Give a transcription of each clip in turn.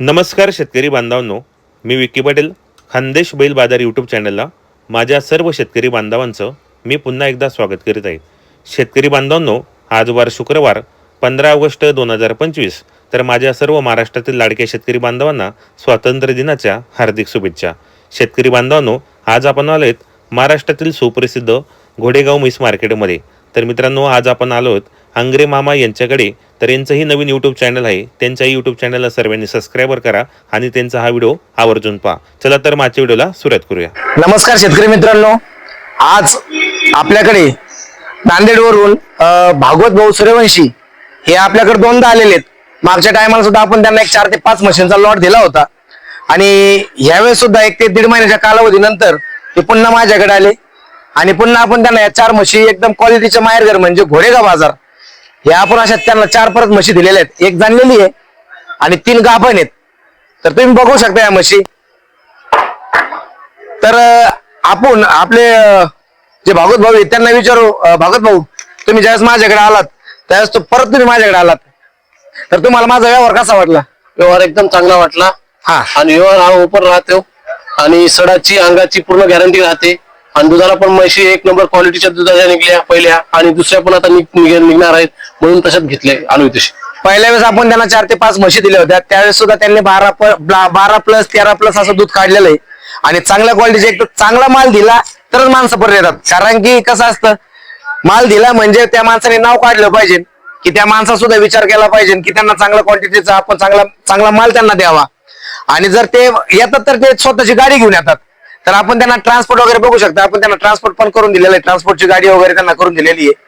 नमस्कार शेतकरी बांधवांनो मी विकी पटेल खानदेश बैल बाजार यूट्यूब चॅनलला माझ्या सर्व शेतकरी बांधवांचं मी पुन्हा एकदा स्वागत करीत आहे. शेतकरी बांधवांनो आज वार शुक्रवार पंधरा ऑगस्ट दोन हजार पंचवीस. तर माझ्या सर्व महाराष्ट्रातील लाडक्या शेतकरी बांधवांना स्वातंत्र्य दिनाच्या हार्दिक शुभेच्छा. शेतकरी बांधवांनो आज आपण आलो आहेत महाराष्ट्रातील सुप्रसिद्ध घोडेगाव मिस मार्केटमध्ये. तर मित्रांनो आज आपण आलो आहोत आंग्रे मामा यांच्याकडे तर यांचंही नवीन यूट्यूब चॅनल आहे. त्यांच्याही यूट्यूब चॅनलला सर्वांनी सबस्क्राईबर करा आणि त्यांचा हा व्हिडिओ आवर्जून पहा. चला तर माझ्या व्हिडिओला सुरुवात करूया. नमस्कार शेतकरी मित्रांनो. आज आपल्याकडे नांदेडवरून भागवत भाऊ सूर्यवंशी हे आपल्याकडे दोनदा आलेले आहेत. मागच्या टायमाला सुद्धा आपण त्यांना एक चार ते पाच मशीनचा लॉट दिला होता. आणि यावेळेस सुद्धा एक ते दीड महिन्याच्या कालावधीनंतर ते पुन्हा माझ्याकडे आले. आणि पुन्हा आपण त्यांना या चार म्हशी एकदम क्वालिटीच्या माहेरघर म्हणजे घोडेगाव बाजार या आपण अशा त्यांना चार परत म्हशी दिलेल्या आहेत. एक जाणलेली आहे आणि तीन गाभण आहेत. तर तुम्ही बघू शकता या म्हशी. तर आपण आपले जे भागवत भाऊ आहेत त्यांना विचारू भागवत भाऊ तुम्ही ज्यावेळेस माझ्याकडे आलात त्यावेळेस तो परत तुम्ही माझ्याकडे आलात. तर तुम्हाला माझा व्यवहार कसा वाटला? व्यवहार एकदम चांगला वाटला. हा. आणि व्यवहार हा ओपन राहतो. आणि सडाची अंगाची पूर्ण गॅरंटी राहते. आणि दुधाला पण म्हशी एक नंबर क्वालिटीच्या दुधाच्या निघल्या पहिल्या आणि दुसऱ्या पण आता निघणार आहेत म्हणून तशाच घेतले आणू तशी पहिल्या वेळेस आपण त्यांना चार ते पाच म्हशी दिल्या होत्या. त्यावेळेस सुद्धा त्यांनी बारा बारा प्लस तेरा प्लस असं दूध काढलेलं आहे. आणि चांगल्या क्वालिटीचे एक तर चांगला माल दिला तरच माणसं परत येतात. कारण की कसं असतं माल दिला म्हणजे त्या माणसाने नाव काढलं पाहिजे की त्या माणसा सुद्धा विचार केला पाहिजे की त्यांना चांगल्या क्वांटिटीचा आपण चांगला चांगला माल त्यांना द्यावा. आणि जर ते येतात तर ते स्वतःची गाडी घेऊन येतात. तर आपण त्यांना ट्रान्सपोर्ट वगैरे बघू शकता. आपण त्यांना ट्रान्सपोर्ट पण करून दिलेलं आहे. ट्रान्सपोर्टची गाडी वगैरे त्यांना करून दिलेली आहे.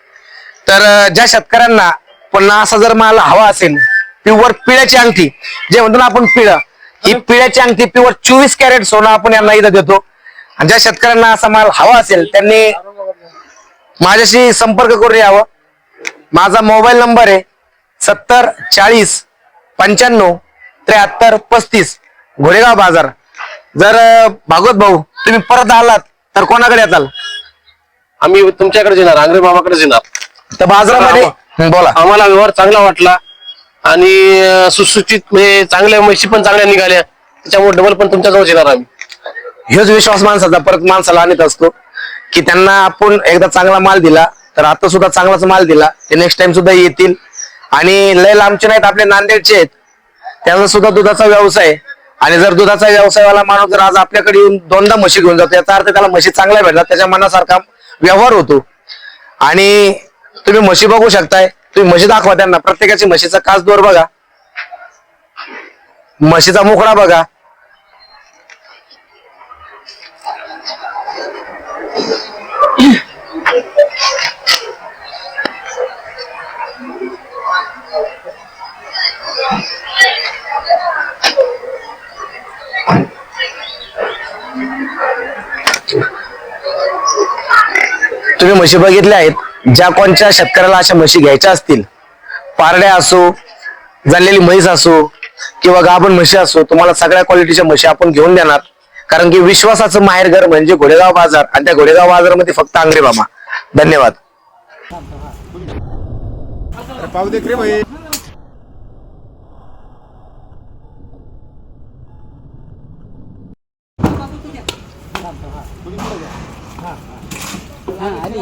तर ज्या शेतकऱ्यांना पुन्हा असा जर माल हवा असेल प्युअर पिळ्याची अंगठी जे म्हणतो ना आपण पिळ ही पिळ्याची अंगठी प्युअर चोवीस कॅरेट सोनं आपण यांना इथं देतो. आणि ज्या शेतकऱ्यांना असा माल हवा असेल त्यांनी माझ्याशी संपर्क करून यावं. माझा मोबाईल नंबर आहे सत्तर चाळीस पंच्याण्णव त्र्याहत्तर पस्तीस घोडेगाव बाजार. जर भागवत भाऊ तुम्ही परत आलात तर कोणाकडे येताल? आम्ही तुमच्याकडे येणार आंग्रे मामाकडे येणार तर बाजारामध्ये? बोला. आम्हाला व्यवहार चांगला वाटला. आणि अं, सुसूचित म्हणजे चांगल्या म्हशी पण चांगल्या निघाल्या. त्याच्यामुळे डबल पण तुमच्याजवळ येणार आम्ही. हेच विश्वास माणसाचा परत माणसाला आणत असतो. की त्यांना आपण एकदा चांगला माल दिला तर आता सुद्धा चांगलाच माल दिला. ते नेक्स्ट टाइम सुद्धा येतील. आणि लय लांबचे नाहीत आपले नांदेडचे आहेत. त्यांचा सुद्धा दुधाचा व्यवसाय आहे. आणि जर दुधाचा व्यवसायवाला माणूस जर आज आपल्याकडे येऊन दोनदा म्हशी घेऊन जातो याचा अर्थ त्याला म्हशी चांगल्या भेटतात त्याच्या मनासारखा व्यवहार होतो. आणि तुम्ही म्हशी बघू शकताय तुम्ही म्हशी दाखवा त्यांना प्रत्येकाची म्हशीचा काच दोर बघा. म्हशीचा मुखडा बघा. तुम्ही म्हशी बघितल्या आहेत ज्या कोणत्या शेतकऱ्याला अशा म्हशी घ्यायच्या असतील? पारड्या असो जाणलेली म्हैस असो किंवा गाभण म्हशी असो तुम्हाला सगळ्या क्वालिटीच्या म्हशी आपण घेऊन देणार. कारण की विश्वासाचं माहेरघर म्हणजे घोडेगाव बाजार आणि त्या घोडेगाव बाजारमध्ये फक्त आंगरे बामा धन्यवाद. ആ അലി